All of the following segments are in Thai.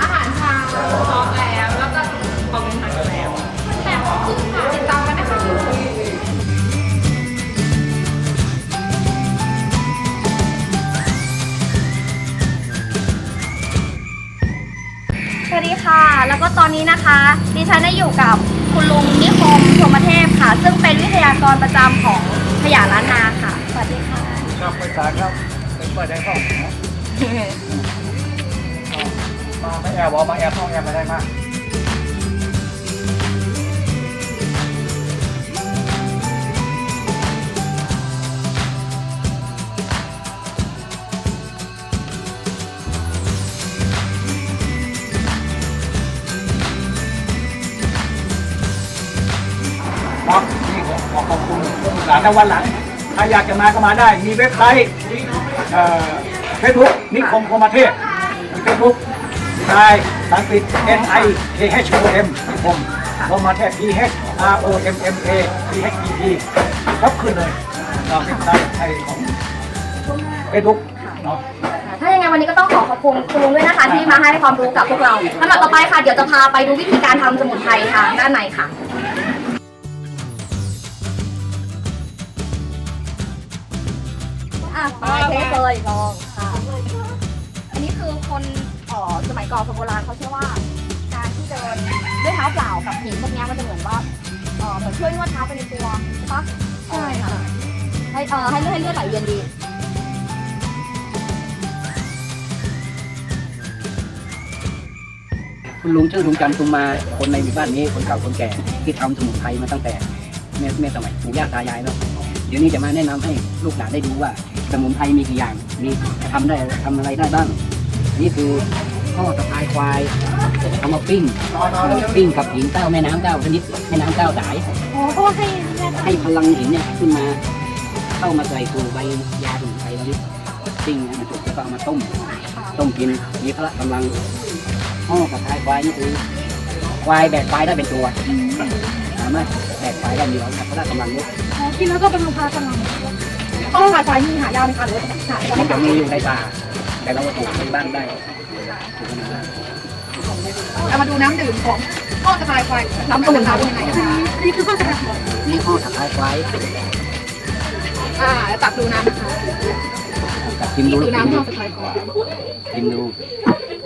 อาหารเช้าพร้อมแล้ว แล้วก็ของเดิทางกันแล้วแต่โมงครึ่งค่ะติดตามกันนะคะทุกคนสวัสดีค่ะ แล้วก็ตอนนี้นะคะ ดิฉันได้อยู่กับคุณลุงนิคมพรมเทพค่ะ ซึ่งเป็นวิทยากรประจำของขยะล้านนาค่ะ สวัสดีค่ะ ครับไปศารครับเปิดไห้เข้าน ไม่แอบวอมาแอบห้องแอบมาได้มากครับนี่ขอขอขอบคุณผู้ศึกษาในวันหลังถ้าอยากจะมาก็มาได้ มีเว็บไซต์เฟซบุ๊กนิคมโคมาเทพมีเฟซบุ๊ก ใช่ภาษาอังกฤษ N I K H O M นิคมโคมาเทพ P H R O M M A P H E P ครับขึ้นเลยเราเว็บไซต์ไทยของเฟซบุ๊กเนาะถ้ายังไงวันนี้ก็ต้องขอขอบคุณคุณลุงด้วยนะคะ ที่มาให้ความรู้กับพวกเราลำดับต่อไปค่ะ เดี๋ยวจะพาไปดูวิธีการทำสมุนไพรทางด้านในค่ะอะไปเทสเลยลองค่ะอันนี้ คนเอ่อสมัยก่อนคนโบราณเขาเชื่อว่า การที่เดินด้วยเท้าเปล่ากับหินพวกเนี้ยมันจะเหมือนว่าเอ่อเหมือนช่วยนวดเท้าไปในตัวใช่ปะใช่ค่ะให้เอ่อให้เลือดให้เลือดไหลเวียนดี คุณลุงชื่อลุงจันทร์ตุมมาคนในหมู่บ้านนี้คนเก่าคนแก่ที่ทำสมุนไพรมาตั้งแต่แม่แม่สมัยปู่ย่าตายายแล้วเดี๋ยวนี้จะมาแนะนำให้ลูกหลานได้ดูว่า สมุนไพรมีกี่อย่างมีทำได้ทำอะไรได้บ้าง นี่คือข้อตะไคร้ควายเอามาปิ้งปิ้งกับหินเก้าแม่น้ำเก้าชนิดแม่น้ำเก้าสายอ๋อเพราะว่าให้แม่ให้พลังหินเนี่ยขึ้นมาเข้ามาใส่ตัวใบยาสมุนไพรแล้วนี่ปิ้งให้มันสุกแล้วก็เอามาต้ม ต้มกินมีพละกำลังห้อกระทายควายนี่คือควายแบกควายได้เป็นตัวสามารถแบกควายได้มีพละกำลังเยอะกินแล้วก็เป็นพาพลังต้องขาดสายมีหายากไหมคะหรือว่าจะหามันจะมีอยู่ในป่า แต่เราก็ปลูกในบ้านได้ปลูกในบ้านเรามาดูน้ำดื่มของพ่อสะพายควายน้ำสมุนไพรเป็นยังไงนะคะนี่คือพ่อสะพายควายนี่ห้อกระทายควายอ่าแล้วตักดูน้ำนะคะกับกินนี่ดูคือกินน้ำดูพ่อสะพายควายกินดู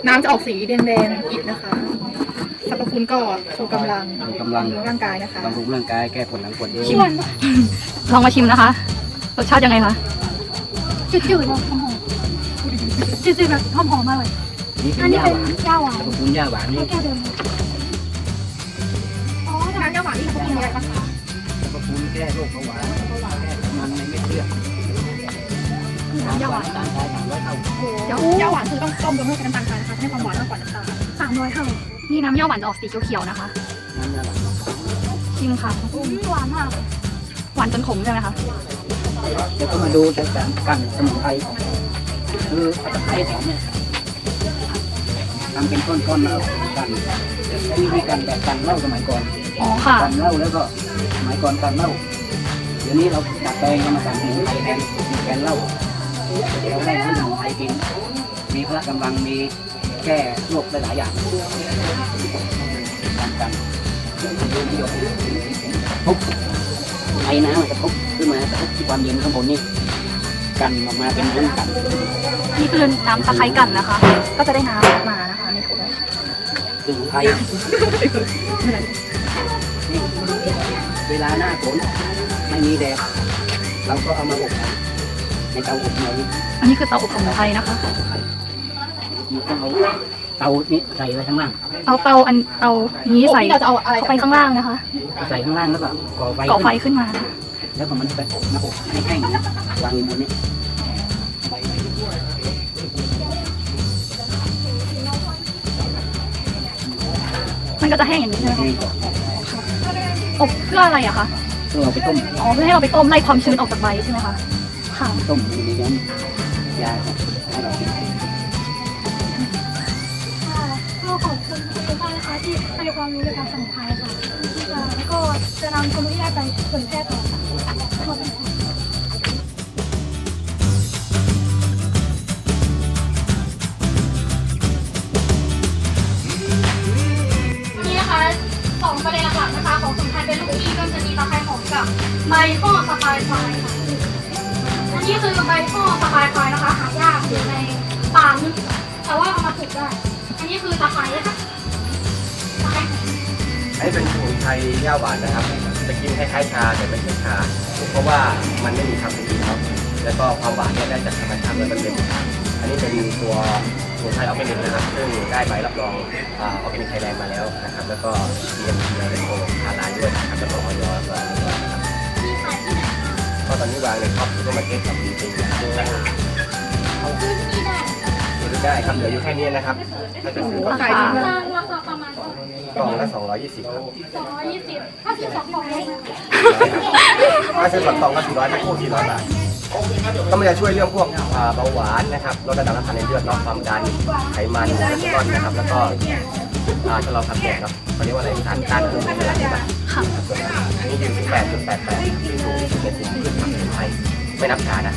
น้ำจะออกสีแดงๆอิดนะคะสรรพคุณก็ชูกำลังมีกำลังบำรุงร่างกายนะคะบำรุงร่างกายแก้ปวดหลังปวดเอวลองมาชิมนะคะ รสชาติยังไงคะจืดๆหอมๆ จืดๆแบบหอมๆมากเลยนี่เป็อันนนี้ยาเป็นหวานย่าหวานสรรพคุณยาหวานนี่แก้วเดิมอ๋อน้ำยาหวานนี่เขากินอะไรบ้างคะสรรพคุณแก้โรคเบาหวานแก้ไขมันในเม็ดเลือดน้ำยาหวานตามได้สามร้อยเท่าเดี๋ยวย่าหวานคือต้องต้มจนให้เป็นน้ำตาลทรายนะคะให้ความหวานมากกว่าน้ำตาลสามร้อยเท่านี่น้ำย่าหวานจะออกสีเขียวๆนะคะน้ำยาหวานชิมค่ะหวานมากเลยหวานจนขมใช่ไหมคะเดี๋ยวก็มาดูแต่การกันสมุนไพร คือตะไคร้หอมเนี่ยทำเป็นก้อนๆแล้วกันวิธีการแบบกันเหล้าสมัยก่อนอ๋อค่ะกันเหล้าแล้วก็สมัยก่อนกันเหล้าเดี๋ยวนี้เราดัดแปลงมากันสมุนไพรแทนแทนเหล้าเราได้น้ำสมุนไพรกินมีพละกำลังมีแก้โรคได้หลายอย่างกันกันทุบไอ้น้ำมันจะทุบขึ้นมาจะทุบที่ความเย็นข้างบนนี่ กันออกมาเป็นน้ำกันนี่คือน้ำตะไคร้กันนะคะ ก็จะได้น้ำออกมานะคะในถุงสมุนไพรเวลาหน้าฝนไม่มีแดดเราก็เอามาอบในเตาอบเรานี่อันนี้คือเตาอบสมุนไพรนะคะมันต้องเอาเตานี้ใส่ไว้ข้างล่าง เอาเตาอันเตานี้ใส่ที่เราจะเอาอะไรเข้าไปข้างล่างนะคะ ใส่ข้างล่างแล้วก็ก่อไฟก่อไฟขึ้นขึ้นมา แล้วก็มันจะไปอบมาอบให้แห้งนะวางอยู่บนนี้มันก็จะแห้งอย่างนี้ใช่ไหมคะให้อบเพื่ออะไรอะคะเพื่อเอาไปต้มอ๋อเพื่อให้เราไปต้มไล่ความชื้นออกจากใบใช่ไหมคะค่ะต้มอยู่ในน้ำยาให้เรากินค่ะก็ขอบคุณทุกท่านนะคะที่ให้ความรู้เกี่ยวกับสมุนไพรค่ะอ่าแล้วก็จะนำความรู้ที่ได้ไปเผยแพร่ต่อค่ะ ใบห่อสะพายควายค่ะอันนี้คือใบห่อสะพายควายนะคะ หายากอยู่ในป่าลึกแต่ว่าเอามาปลูกได้ อันนี้คือตะไคร้ค่ะตะไคร้อันนี้เป็นสมุนไพรย่าหวานนะครับ จะกินคล้ายๆชาแต่ไม่ใช่ชา เพราะว่ามันไม่มีคาเฟอีนครับ แล้วก็ความหวานเนี่ยได้จากธรรมชาติร้อยเปอร์เซ็นต์อันนี้เป็นตัวสมุนไพรออร์แกนิกนะครับ ซึ่งได้ใบรับรองออร์แกนิกไทยแลนด์มาแล้วนะครับ แล้วก็ GMP อะไรโคฮาลาลด้วยนะครับแล้วก็ออยแล้วก็ ก็ตอนนี้วางในท็อปซูเปอร์มาร์เก็ตกับบีซีนะครับซื้อได้ครับเหลืออยู่แค่นี้นะครับถ้าจะซื้อก็ราคาราคาประมาณกล่องละ220ครับ220ถ้าซื้อสองกล่องได้ไหมถ้าซื้อสองกล่องก็400ถ้าคู่400บาทก็มันจะช่วยเรื่องพวกอ่าเบาหวานนะครับลดระดับน้ำตาลในเลือดลดความดันไขมันคอเลสเตอรอลนะครับ แล้วก็อ่าชะลอความแก่เนาะเขาเรียกว่าอะไรสารต้านอนุมูลอิสระใช่ปะอันนี้ยืนที่8.88ที่สูงที่สุดในกลุ่มพืชผักสมุ ไพรไม่นับชานะ